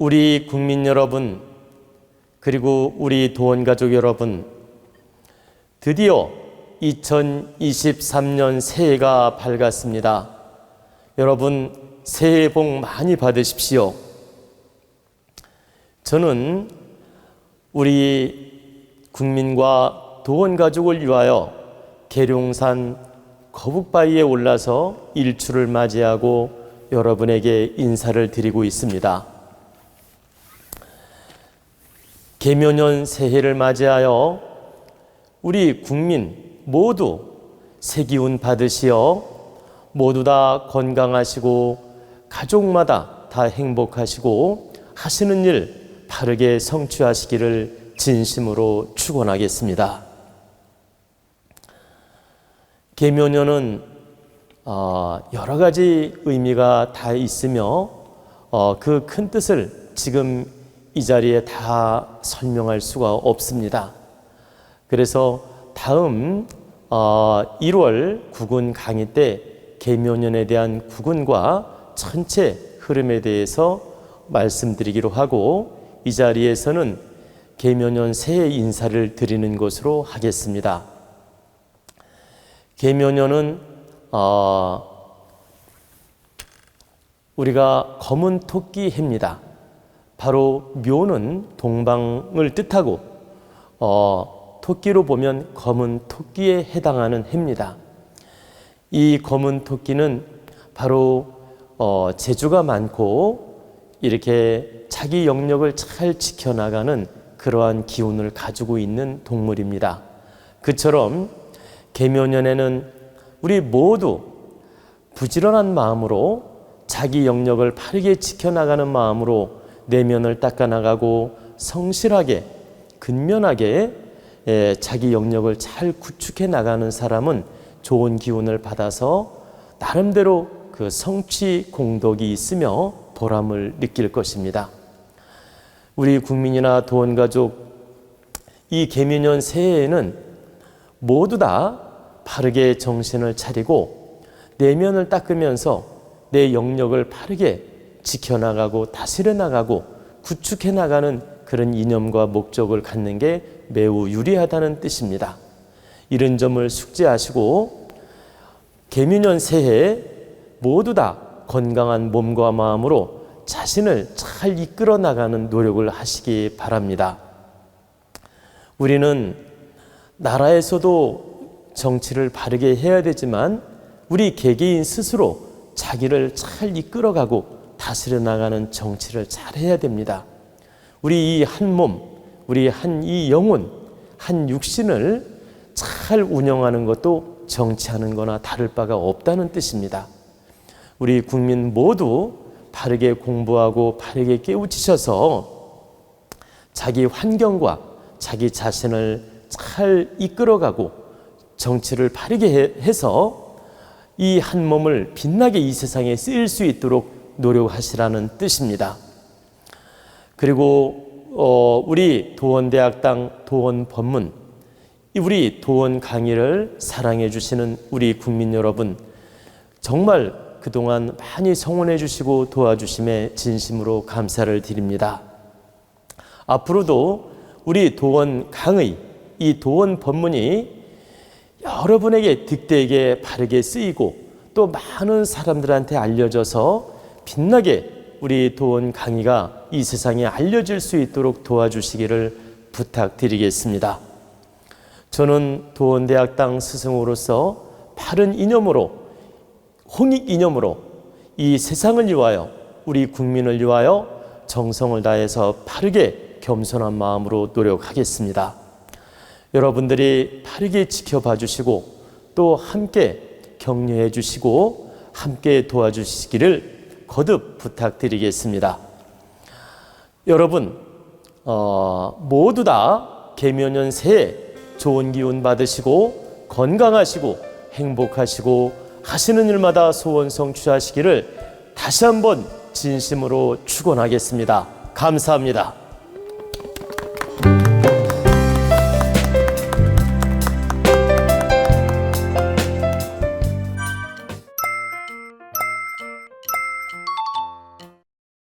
우리 국민 여러분, 그리고 우리 도원 가족 여러분, 드디어 2023년 새해가 밝았습니다. 여러분, 새해 복 많이 받으십시오. 저는 우리 국민과 도원 가족을 위하여 계룡산 거북바위에 올라서 일출을 맞이하고 여러분에게 인사를 드리고 있습니다. 개묘년 새해를 맞이하여 우리 국민 모두 새 기운 받으시어 모두 다 건강하시고 가족마다 다 행복하시고 하시는 일 바르게 성취하시기를 진심으로 축원하겠습니다. 계묘년은 어, 여러 가지 의미가 다 있으며 어, 그큰 뜻을 지금 이 자리에 다 설명할 수가 없습니다. 그래서 다음 어, 1월 구군 강의 때 계묘년에 대한 구군과 전체 흐름에 대해서 말씀드리기로 하고 이 자리에서는 계묘년 새해 인사를 드리는 것으로 하겠습니다. 계묘년은 어, 우리가 검은 토끼 해입니다. 바로 묘는 동방을 뜻하고 어, 토끼로 보면 검은 토끼에 해당하는 해입니다. 이 검은 토끼는 바로 어, 재주가 많고 이렇게 자기 영역을 잘 지켜나가는 그러한 기운을 가지고 있는 동물입니다. 그처럼 개묘년에는 우리 모두 부지런한 마음으로 자기 영역을 바르게 지켜나가는 마음으로 내면을 닦아나가고 성실하게 근면하게 예, 자기 영역을 잘 구축해 나가는 사람은 좋은 기운을 받아서 나름대로 그 성취 공덕이 있으며 보람을 느낄 것입니다. 우리 국민이나 도원 가족 이 개미년 새해에는 모두 다 바르게 정신을 차리고 내면을 닦으면서 내 영역을 바르게 지켜나가고 다스려 나가고 구축해 나가는 그런 이념과 목적을 갖는 게 매우 유리하다는 뜻입니다. 이런 점을 숙지하시고 개미년 새해 모두 다 건강한 몸과 마음으로 자신을 잘 이끌어 나가는 노력을 하시기 바랍니다. 우리는 나라에서도 정치를 바르게 해야 되지만 우리 개개인 스스로 자기를 잘 이끌어가고 다스려 나가는 정치를 잘 해야 됩니다. 우리 이 한 몸, 우리 한 이 영혼, 한 육신을 잘 운영하는 것도 정치하는 거나 다를 바가 없다는 뜻입니다. 우리 국민 모두 바르게 공부하고 바르게 깨우치셔서 자기 환경과 자기 자신을 잘 이끌어가고 정치를 바르게 해서 이 한 몸을 빛나게 이 세상에 쓰일 수 있도록 노력하시라는 뜻입니다. 그리고 어, 우리 도원대학당 도원 법문, 우리 도원 강의를 사랑해 주시는 우리 국민 여러분, 정말 그동안 많이 성원해 주시고 도와주심에 진심으로 감사를 드립니다. 앞으로도 우리 도원 강의, 이 도원 법문이 여러분에게 득대에게 바르게 쓰이고 또 많은 사람들한테 알려져서 빛나게 우리 도원 강의가 이 세상에 알려질 수 있도록 도와주시기를 부탁드리겠습니다. 저는 도원대학당 스승으로서 바른 이념으로 홍익 이념으로 이 세상을 위하여 우리 국민을 위하여 정성을 다해서 바르게 겸손한 마음으로 노력하겠습니다. 여러분들이 바르게 지켜봐 주시고 또 함께 격려해 주시고 함께 도와주시기를 거듭 부탁드리겠습니다. 여러분 어, 모두 다 개묘년 새해 좋은 기운 받으시고 건강하시고 행복하시고 하시는 일마다 소원 성취하시기를 다시 한번 진심으로 축원하겠습니다. 감사합니다.